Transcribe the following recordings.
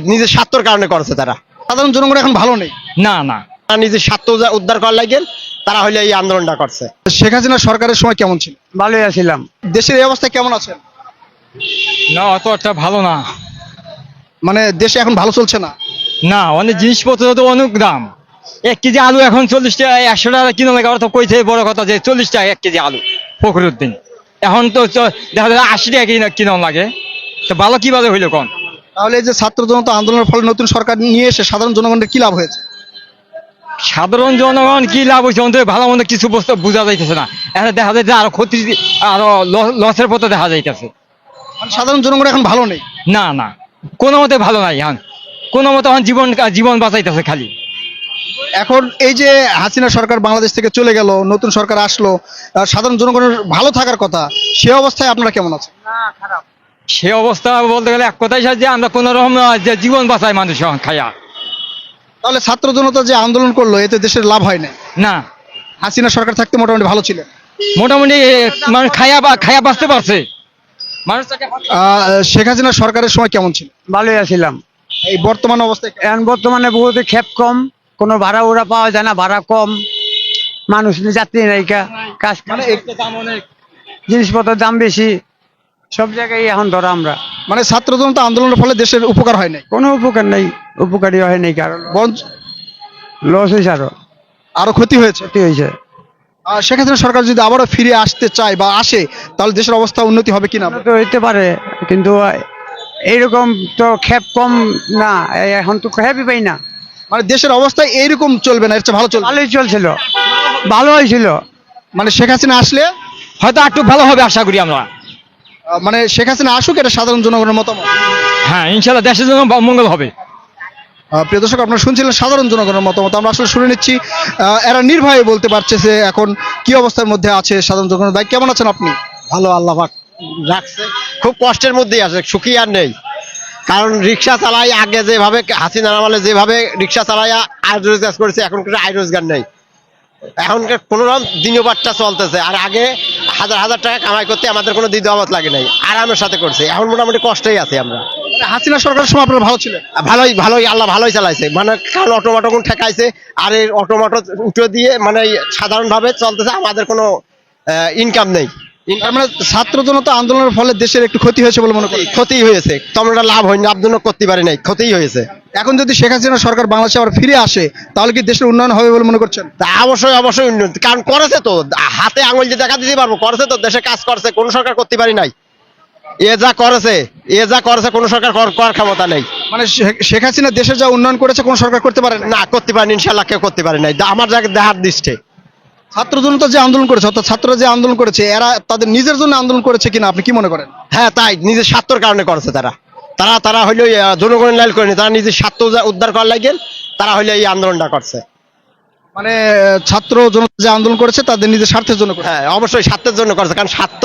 নিজের স্বার্থের কারণে করেছে তারা। সাধারণ জনগণ এখন ভালো নেই। না না। নিজের স্বার্থ উদ্ধার- উদ্ধার করার লাগেন তারা হইলে এই আন্দোলনটা করছে। শেখ হাসিনা সরকারের সময় কেমন ছিল? ভালোই আছিলাম। দেশের এই অবস্থা কেমন আছে? না অত একটা ভালো না। মানে দেশে এখন ভালো চলছে না? না অনেক জিনিসপত্র তো অনেক দাম। এক কেজি আলু এখন চল্লিশ টাকা একশো টাকা কিলো লাগে তো কইছে বড় কথা যে চল্লিশ টাকা এক কেজি আলু ফখরুদ্দিন। এখন তো দেখা যায় আশি টাকা কিনা কিনো লাগে। তো ভালো কীভাবে হইল কোন? তাহলে এই যে ছাত্র জনতা আন্দোলনের ফলে নতুন সরকার নিয়ে এসে সাধারণ জনগণের কি লাভ হয়েছে? সাধারণ জনগণ কি লাভ হয়েছে? অন্তত ভালো মন্দ কিছু বস্তু বোঝা যাইতেছে না। এখন দেখা যাচ্ছে আরও ক্ষতি আরও লসের পথে দেখা যাইতেছে। মানে সাধারণ জনগণ এখন ভালো নেই? না না। কোনো মতে ভালো নাই এখন কোনো মতে এখন জীবন জীবন বাঁচাইতেছে খালি। এখন এই যে হাসিনা সরকার বাংলাদেশ থেকে চলে গেল নতুন সরকার আসলো সাধারণ জনগণের ভালো থাকার কথা সে অবস্থায় আপনারা কেমন আছেন? সে অবস্থা বলতে গেলে এক কথাই যে আমরা কোন রকম যে জীবন বাঁচাই মানুষ খাইয়া তাহলে ছাত্র জনতা যে আন্দোলন করল এতে দেশের লাভ হয় না না। হাসিনা সরকার থাকতে মোটামুটি ভালো ছিল? মোটামুটি মানুষ খাইয়া বা খাইয়া বাঁচতে পারছে। মানুষ আহ, শেখ হাসিনা সরকারের সময় কেমন ছিল? ভালোই আছিলাম। এই বর্তমান অবস্থায় এখন বর্তমানে বহুত খেপ কম কোনো ভাড়া উড়া পাওয়া যায় না ভাড়া কম। মানুষ যাত্রী নাইকা কাজ মানে জিনিসপত্রের দাম বেশি। সব জায়গায় এখন ধরো আমরা। মানে ছাত্র জনতা আন্দোলনের ফলে দেশের উপকার হয় নাই? কোনো উপকার নেই উপকারী হয় নাই কারণ লস হয়েছে আরও। আরও ক্ষতি হয়েছে? ক্ষতি হয়েছে। আর শেখ সরকার যদি আবারও ফিরে আসতে চায় বা আসে তাহলে দেশের অবস্থা উন্নতি হবে কিনা? তো হইতে পারে কিন্তু এইরকম তো খেপ কম না এখন তো খেপই পাই না। মানে দেশের অবস্থা এইরকম চলবে না এর চেয়ে ভালো চলবে ভালোই চলছিল ভালো হয়েছিল। মানে শেখ হাসিনা আসলে হয়তো একটু ভালো হবে আশা করি আমরা। মানে শেখ হাসিনা আসুক এটা সাধারণ জনগণের মতামত। হ্যাঁ ইনশাল্লাহ দেশের জন্য মঙ্গল হবে। প্রিয় দর্শক আপনারা শুনছিলেন সাধারণ জনগণের মতামত। আমরা আসলে শুনে নিচ্ছি আহ, এরা নির্ভয়ে বলতে পারছে যে এখন কি অবস্থার মধ্যে আছে সাধারণ জনগণ। ভাই কেমন আছেন আপনি? ভালো আল্লাহ পাক রাখছে। খুব কষ্টের মধ্যেই আছে সুখী আর নেই। কারণ রিক্সা চালাই আগে যেভাবে হাসিনা আমলে যেভাবে রিক্সা চালাইয়া আয় রোজগার করেছে এখন কিন্তু আয় রোজগার নেই। এখনকার কোনো রকম দিনবারটা চলতেছে। আর আগে হাজার হাজার টাকা কামাই করতে আমাদের কোনো দ্বিধামত লাগে নাই আরামের সাথে করছে। এখন মোটামুটি কষ্টেই আছে আমরা। মানে হাসিনা সরকারের সময় আপনারা ভালো আর ভালোই ভালোই আল্লাহ ভালোই চালাইছে। মানে কারণ অটোমাটো কোন ঠেকাইছে আর এই অটোমাটো উঠে দিয়ে মানে সাধারণভাবে চলতেছে আমাদের কোনো ইনকাম নেই। মানে ছাত্র জনতা আন্দোলনের ফলে দেশের একটু ক্ষতি হয়েছে বলে মনে করি ক্ষতি হয়েছে। তোমরা লাভ হয়নি লাভজনক করতে পারি নাই ক্ষতিই হয়েছে। এখন যদি শেখ হাসিনা সরকার বাংলাদেশে আবার ফিরে আসে তাহলে কি দেশের উন্নয়ন হবে বলে মনে করছেন? তা অবশ্যই অবশ্যই উন্নতি কারণ করেছে তো হাতে আঙুল দিয়ে দেখা দিতে পারব। করেছে তো দেশে কাজ করছে কোন সরকার করতে পারি নাই। এ যা করেছে এ যা করেছে কোন সরকার করার ক্ষমতা নেই। মানে শেখ- হাসিনা দেশের যা উন্নয়ন করেছে কোন সরকার করতে পারে না করতে পারেনি ইনশাল্লাহ কেউ করতে পারে নাই। আমার জায়গায় দেহার দৃষ্টে। ছাত্র জনতা যে আন্দোলন করেছে অর্থাৎ ছাত্ররা যে আন্দোলন করেছে এরা তাদের নিজের জন্য আন্দোলন করেছে কিনা আপনি কি মনে করেন? হ্যাঁ তাই নিজের স্বার্থের কারণে করেছে তারা। তারা তারা হইল জনগণের লাইল করেনি তারা নিজের স্বার্থ উদ্ধার- করার লাগেন তারা হইল এই আন্দোলনটা করছে। মানে ছাত্র জনতা যে আন্দোলন করেছে তাদের নিজের স্বার্থের জন্য হ্যাঁ অবশ্যই স্বার্থের জন্য করছে কারণ স্বার্থ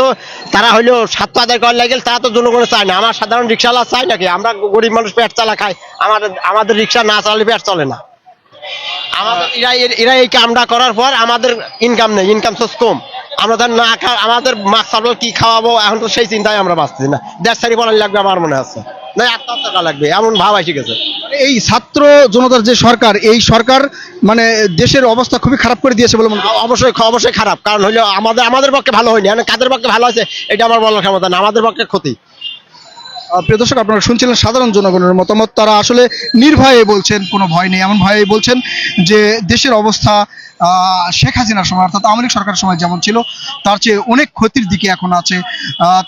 তারা হইল স্বার্থ আদায় করার লাগে তারা তো জনগণের চায় না। আমার সাধারণ রিক্সাওয়ালা চাই নাকি? আমরা গরিব মানুষ পেট চালা খাই আমাদের আমাদের রিক্সা না চালালে পেট চলে না। আমাদের এরা এরা এই কামটা করার পর আমাদের ইনকাম নেই ইনকাম সোর্স কম। আমরা ধর না আমাদের মাছ চালবো কি খাওয়াবো এখন তো সেই চিন্তায় আমরা বাঁচতেছি না। দেশ সারি বলার লাগবে আমার মনে আছে। না আত্মহত্যা টাকা লাগবে এমন ভাব এসে গেছে। মানে এই ছাত্র জনতার যে সরকার এই সরকার মানে দেশের অবস্থা খুবই খারাপ করে দিয়েছে বলে অবশ্যই অবশ্যই খারাপ। কারণ হইল আমাদের আমাদের পক্ষে ভালো হয়নি। মানে কাদের পক্ষে ভালো আছে এটা আমার বলার ক্ষমতা না। আমাদের পক্ষে ক্ষতি। প্রিয় দর্শক, আপনারা শুনছিলেন সাধারণ জনগণের মতামত। তারা আসলে নির্ভয়ে বলছেন, কোনো ভয় নেই। এমন ভয়ে বলছেন যে দেশের অবস্থা শেখ হাসিনার সময়, অর্থাৎ আওয়ামী লীগ সরকারের সময় যেমন ছিল, তার চেয়ে অনেক ক্ষতির দিকে এখন আছে।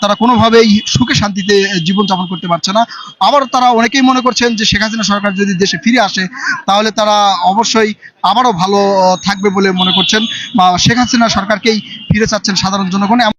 তারা কোনোভাবেই সুখে শান্তিতে জীবনযাপন করতে পারছে না। আবার তারা অনেকেই মনে করছেন যে শেখ হাসিনা সরকার যদি দেশে ফিরে আসে, তাহলে তারা অবশ্যই আবারও ভালো থাকবে বলে মনে করছেন। বা শেখ হাসিনা সরকারকেই ফিরে চাচ্ছেন সাধারণ জনগণ।